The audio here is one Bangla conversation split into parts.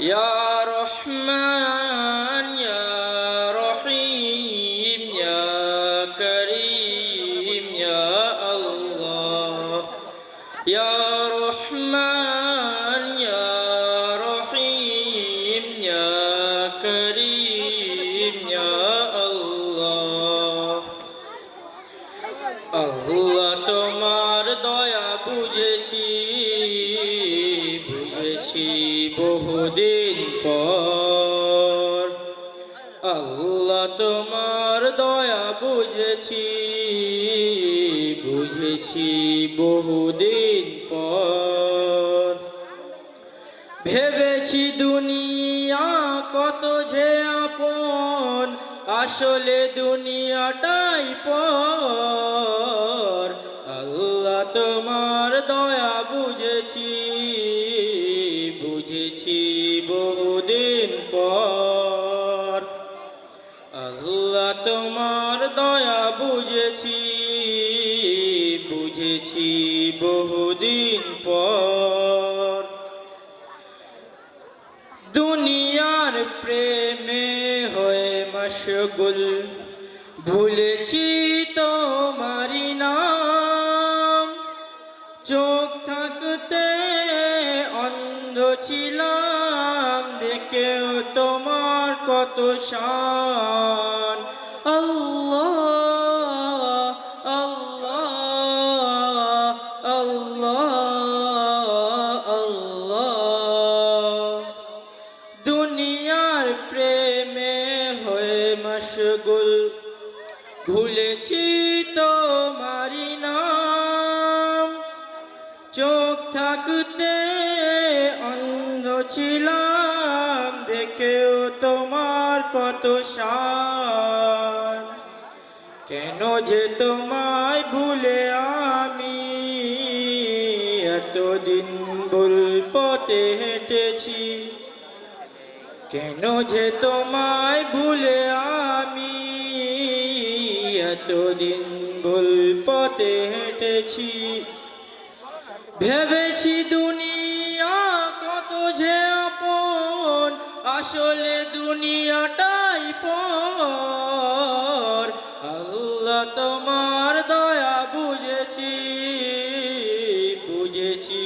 يا رحمن يا رحيم يا كريم يا الله يا رحمن يا رحيم يا كريم يا الله আল্লাহ তোমার দয়া বুঝেছি বুঝেছি বহুদিন পর। আল্লাহ তোমার দয়া বুঝেছি বুঝেছি বহুদিন পর। ভেবেছি দুনিয়া কত যে আপন, আসলে দুনিয়াটাই পর। আল্লাহ তোমার দয়া বুঝেছি বুঝেছি বহুদিন পর। আল্লাহ তোমার দয়া বুঝেছি বুঝেছি বহুদিন পর। দুনিয়ার প্রেমে হয়ে মশগুল, ভুলেছি ছিলাম দেখেও তোমার কত শান। আল্লাহ আল্লাহ আল্লাহ আল্লাহ। দুনিয়ার প্রেমে হয়ে মশগুল। ভুলেছি তোমারি নাম। ছিলাম দেখেও তোমার কত শান কেন যে তোমায় ভুলে আমি এতদিন ভুল পথে হেঁটেছি। কেন যে তোমায় ভুলে আমি এতদিন ভুল পথে হেঁটেছি। ভেবেছি দুনিয়া আসলে দুনিয়াটাই পর। আল্লাহ তোমার দয়া বুঝেছি বুঝেছি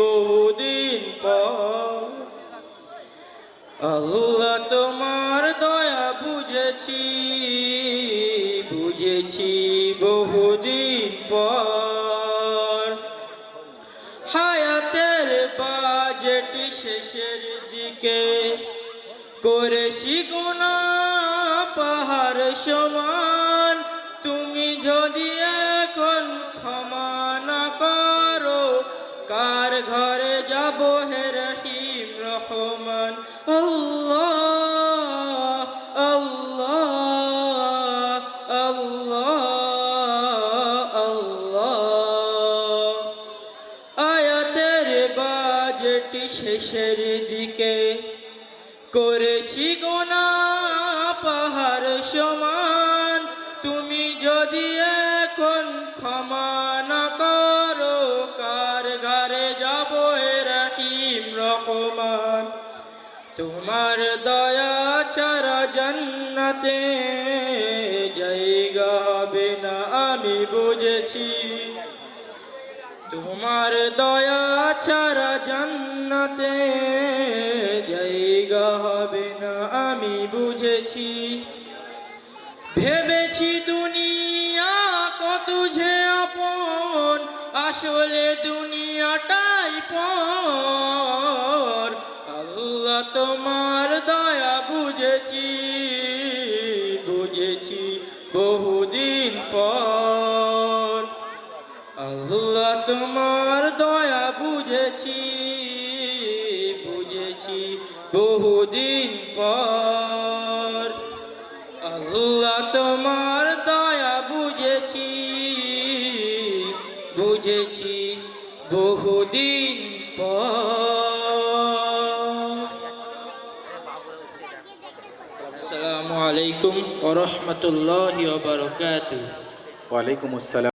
বহুদিন পর। আল্লাহ তোমার দয়া বুঝেছি বুঝেছি বহুদিন পর। হায়াতের বাজেট শেষের দিকে করেছি গোনা পাহাড় সমান। তুমি যদি এখন ক্ষমা না করো, কার ঘরে যাব হে রহিম রহমান? শেষের দিকে করেছি গোনা পাহাড় সমান। তুমি যদি এখন ক্ষমা না করো কার ঘরে যাব রাকিম রহমান। তোমার দয়া ছাড়া জান্নাতে জায়গা হবে না, আমি বুঝেছি। তোমার দয়া ছাড়া জান্নাতে বুঝেছি ভেবেছি দুনিয়া কত যে আপন, আসলে দুনিয়াটাই পর। আল্লাহ তোমার দয়া বুঝেছি বুঝেছি বহুদিন পর। আল্লাহ তোমার দয়া বুঝেছি বুঝেছি বহুদিন পর। আল্লাহ তোমার দয়া বুঝেছি বুঝেছি বহুদিন আসসালামু আলাইকুম ওরহমতুল্লাহ বারকাত ওয়ালাইকুম আসসালাম।